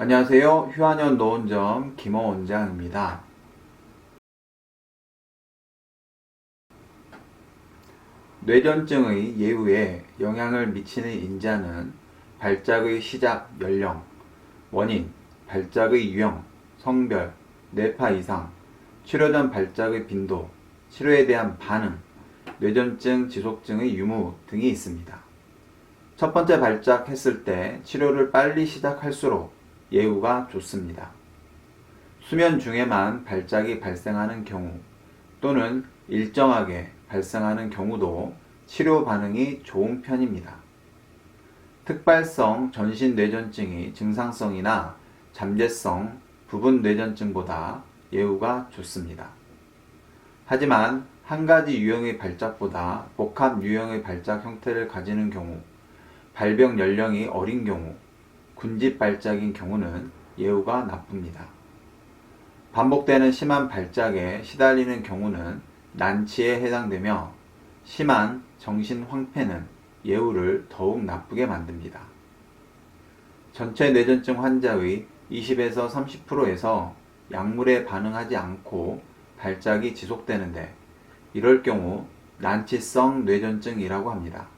안녕하세요. 휴한연 노원점 김호 원장입니다. 뇌전증의 예후에 영향을 미치는 인자는 발작의 시작 연령, 원인, 발작의 유형, 성별, 뇌파 이상, 치료 전 발작의 빈도, 치료에 대한 반응, 뇌전증 지속증의 유무 등이 있습니다. 첫 번째 발작했을 때 치료를 빨리 시작할수록 예후가 좋습니다. 수면 중에만 발작이 발생하는 경우 또는 일정하게 발생하는 경우도 치료 반응이 좋은 편입니다. 특발성 전신 뇌전증이 증상성이나 잠재성 부분 뇌전증보다 예후가 좋습니다. 하지만 한 가지 유형의 발작보다 복합 유형의 발작 형태를 가지는 경우, 발병 연령이 어린 경우, 군집 발작인 경우는 예후가 나쁩니다. 반복되는 심한 발작에 시달리는 경우는 난치에 해당되며 심한 정신 황폐는 예후를 더욱 나쁘게 만듭니다. 전체 뇌전증 환자의 20에서 30%에서 약물에 반응하지 않고 발작이 지속되는데 이럴 경우 난치성 뇌전증이라고 합니다.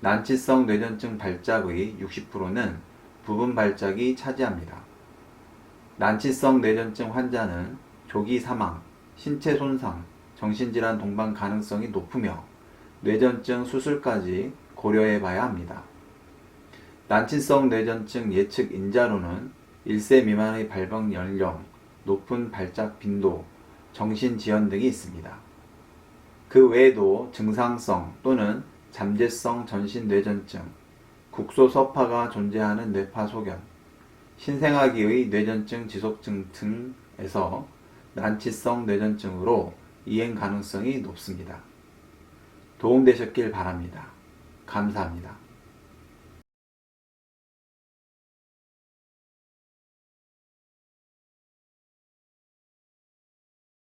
난치성 뇌전증 발작의 60%는 부분 발작이 차지합니다. 난치성 뇌전증 환자는 조기 사망, 신체 손상, 정신질환 동반 가능성이 높으며 뇌전증 수술까지 고려해 봐야 합니다. 난치성 뇌전증 예측 인자로는 1세 미만의 발병 연령, 높은 발작 빈도, 정신 지연 등이 있습니다. 그 외에도 증상성 또는 잠재성 전신 뇌전증, 국소서파가 존재하는 뇌파 소견, 신생아기의 뇌전증 지속증 등에서 난치성 뇌전증으로 이행 가능성이 높습니다. 도움되셨길 바랍니다. 감사합니다.